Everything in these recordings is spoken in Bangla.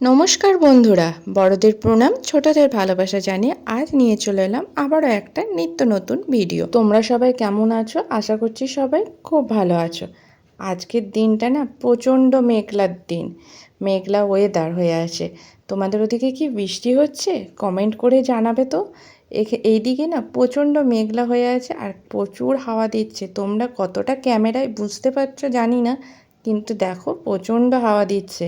নমস্কার বন্ধুরা, বড়দের প্রণাম, ছোটদের ভালোবাসা জানিয়ে আজ নিয়ে চলে এলাম আবারও একটা নিত্য নতুন ভিডিও। তোমরা সবাই কেমন আছো? আশা করছি সবাই খুব ভালো আছো। আজকের দিনটা না প্রচণ্ড মেঘলার দিন, মেঘলা ওয়েদার হয়ে আছে। তোমাদের ওদিকে কি বৃষ্টি হচ্ছে? কমেন্ট করে জানাবে তো। এইদিকে না প্রচণ্ড মেঘলা হয়ে আছে আর প্রচুর হাওয়া দিচ্ছে। তোমরা কতটা ক্যামেরায় বুঝতে পারছ জানি না, কিন্তু দেখো প্রচণ্ড হাওয়া দিচ্ছে।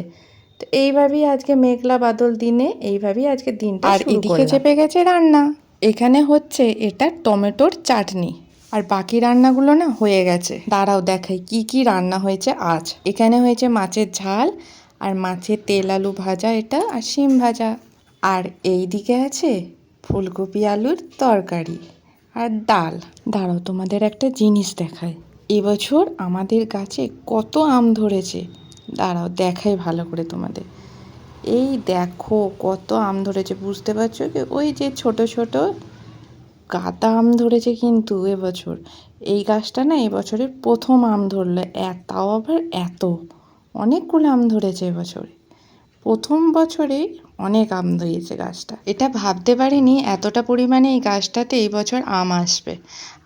তো এইভাবেই আজকে মেঘলা বাদল দিনে এইভাবেই আজকে দিনটা আর এদিকে চেপে গেছে রান্না। এখানে হচ্ছে এটা টমেটোর চাটনি। আর বাকি রান্নাগুলো না হয়ে গেছে। দাঁড়াও দেখাই কি কি রান্না হয়েছে আজ। এখানে হয়েছে মাছের ঝাল আর মাছের তেল আলু ভাজা এটা আর শিম ভাজা। আর এই দিকে আছে ফুলকপি আলুর তরকারি আর ডাল। দাঁড়াও তোমাদের একটা জিনিস দেখায় এবছর আমাদের গাছে কত আম ধরেছে। দাঁড়াও, দেখাই ভালো করে তোমাদের। এই দেখো কত আম ধরেছে, বুঝতে পারছ কি? ওই যে ছোট ছোট গাদা আম ধরেছে কিন্তু এবছর। এই গাছটা না এবছরের প্রথম আম ধরলো তাও আবার এত। অনেকগুলো আম ধরেছে এবছরে। প্রথম বছরেই অনেক আম ধরিয়েছে গাছটা। এটা ভাবতে পারিনি এতটা পরিমাণে এই গাছটাতে এই বছর আম আসবে।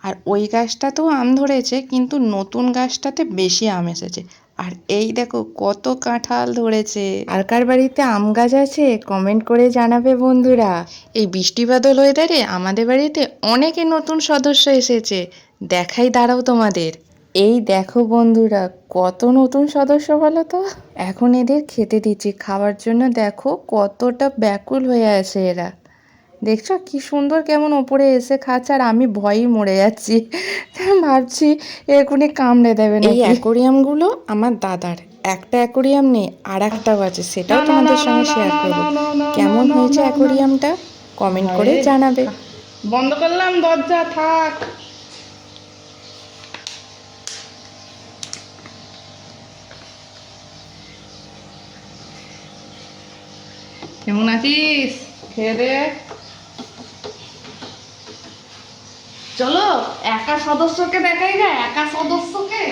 আর ওই গাছটাতেও আম ধরেছে, কিন্তু নতুন গাছটাতে বেশি আম এসেছে। আর এই দেখো কত কাঁঠাল ধরেছে। আর কার বাড়িতে আম গাছ আছে কমেন্ট করে জানাবে বন্ধুরা। এই বৃষ্টি বাদল ওয়েদারে আমাদের বাড়িতে অনেকে নতুন সদস্য এসেছে। দেখাই দাঁড়াও তোমাদের। এই দেখো বন্ধুরা কত নতুন সদস্য বলো তো। এখন এদের খেতে দিচ্ছি খাওয়ার জন্য দেখো কতটা ব্যাকুল হয়ে আছে এরা। দেখছ কি সুন্দর কেমন ওপরে এসে খাচ্ছে আর আমি ভয়ই মরে যাচ্ছি। ভাবছি এখনই কামড়ে দেবে এই অ্যাকোরিয়ামগুলো আমার দাদার। একটা অ্যাকোরিয়াম নেই আর একটাও আছে সেটাও তোমাদের সঙ্গে শেয়ার করব। কেমন হয়েছে অ্যাকোরিয়ামটা? কমেন্ট করে জানাবে। বন্ধ করলাম দরজা থাক। কেমন আছিস? খেয়ে চলো, একা সদস্যকে দেখাই না, একা সদস্যকে।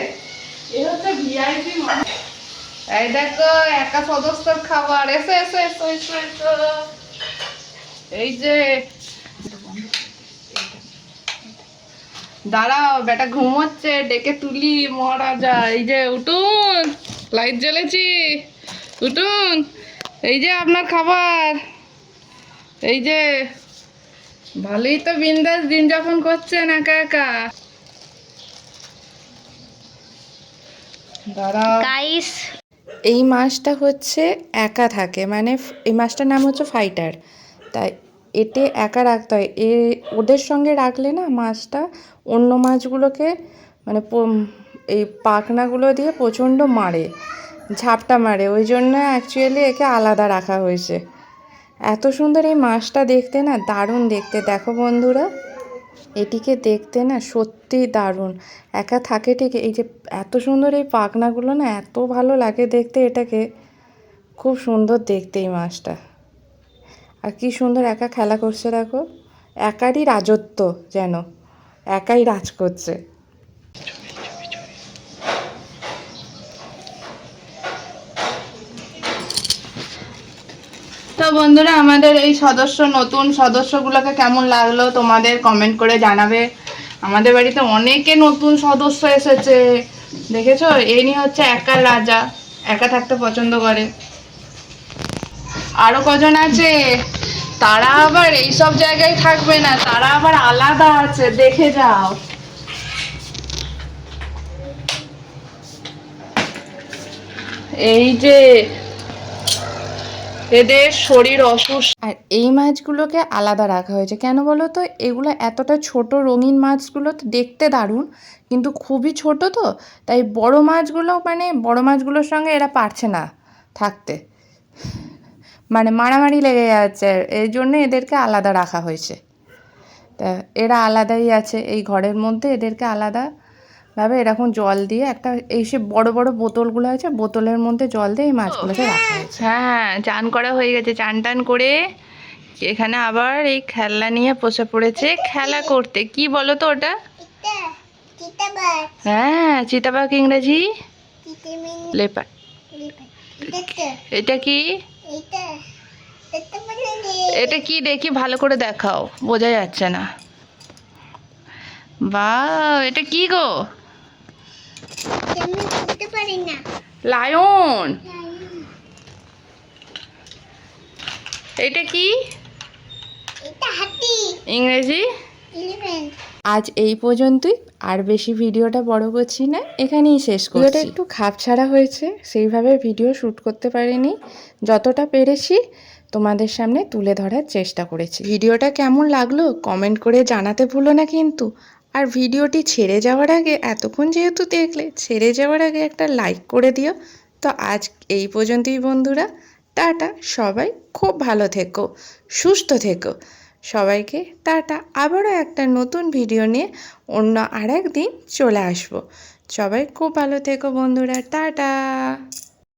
এ হচ্ছে ভিআইপি এই দেখো, একা সদস্যর খাবার। এসো এসো এসো এসো এসো। এই যে, দাঁড়াও, বেটা ঘুমোচ্ছে, ডেকে তুলি, মহারাজা। এই যে, উঠুন, লাইট জ্বলেছি। উঠুন, এই যে আপনার খাবার। এই যে ভালোই তো বিন্দাস দিন যাপন করছেন একা একা। গাইস এই মাছটা হচ্ছে একা থাকে মানে এই মাছটার নাম হচ্ছে ফাইটার তাই এতে একা রাখতে হয়। এ ওদের সঙ্গে রাখলে না মাছটা অন্য মাছগুলোকে মানে এই পাখনাগুলো দিয়ে প্রচণ্ড মারে ঝাপটা মারে। ওই জন্য অ্যাকচুয়ালি একে আলাদা রাখা হয়েছে। এত সুন্দর এই মাছটা দেখতে না দারুণ দেখতে। দেখো বন্ধুরা, এটিকে দেখতে না সত্যি দারুণ। একা থাকে ঠিক এই যে এত সুন্দর এই পাখনাগুলো না এত ভালো লাগে দেখতে এটাকে। খুব সুন্দর দেখতে এই মাছটা। আর কি সুন্দর একা খেলা করছে দেখো। একারই রাজত্ব যেন, একাই রাজ করছে। বন্ধুরা, আমাদের এই সদস্য, নতুন সদস্যগুলোকে কেমন লাগল তোমাদের কমেন্ট করে জানাবে। আমাদের বাড়িতে অনেকে নতুন সদস্য এসেছে, দেখেছ? এনি হচ্ছে একা রাজা, একা থাকতে পছন্দ করে। আরও কজন আছে? তারা আবার এই সব জায়গায় থাকবে না, তারা আবার আলাদা আছে, দেখে যাও। এই যে এদের শরীর অসুস্থ। আর এই মাছগুলোকে আলাদা রাখা হয়েছে। কেন বলো তো? এগুলো এতটা ছোট রঙিন মাছগুলো তো দেখতে দারুণ, কিন্তু খুবই ছোট তো। তাই বড় মাছগুলো মানে বড় মাছগুলোর সঙ্গে এরা পারছে না থাকতে। মানে মারামারি লেগে যাচ্ছে, এই জন্য এদেরকে আলাদা রাখা হয়েছে। তা এরা আলাদাই আছে, এই ঘরের মধ্যে এদেরকে আলাদা ভাবে এরকম জল দিয়ে একটা এই সে বড় বড় বোতলগুলো আছে, বোতলের মধ্যে জল দিয়ে এই মাছগুলোকে রাখা হয়েছে। হ্যাঁ চান করা হয়ে গেছে। চান টান করে এখানে আবার এই খেলনা নিয়ে বসে পড়েছে। খেলা করতে। কি বলো তো ওটা? হ্যাঁ চিতাবাঘ ইংরেজি? লেপার এটা কি? এটা কি দেখি ভালো করে দেখাও, বোঝা যাচ্ছে না। বা এটা কি গো? আমি করতে পারি না। লায়ন। এটা কি? এটা হাতি। ইংরেজি। আজ এই পর্যন্তই। আর বেশি ভিডিওটা বড় করছি না এখানেই শেষ করছি। ভিডিওটা একটু খাপ ছাড়া হয়েছে সেইভাবে ভিডিও শ্যুট করতে পারিনি। যতটা পেরেছি তোমাদের সামনে তুলে ধরার চেষ্টা করেছি। ভিডিওটা কেমন লাগল কমেন্ট করে জানাতে ভুলো না কিন্তু। আর ভিডিওটি ছেড়ে যাওয়ার আগে, এতক্ষণ যেহেতু দেখলে, ছেড়ে যাওয়ার আগে একটা লাইক করে দিও। তো আজ এই পর্যন্তই বন্ধুরা। টাটা, সবাই খুব ভালো থেকো, সুস্থ থেকো। সবাইকে টাটা, আবারও একটা নতুন ভিডিও নিয়ে অন্য আর দিন চলে আসব। সবাই খুব ভালো থেকো বন্ধুরা, টাটা।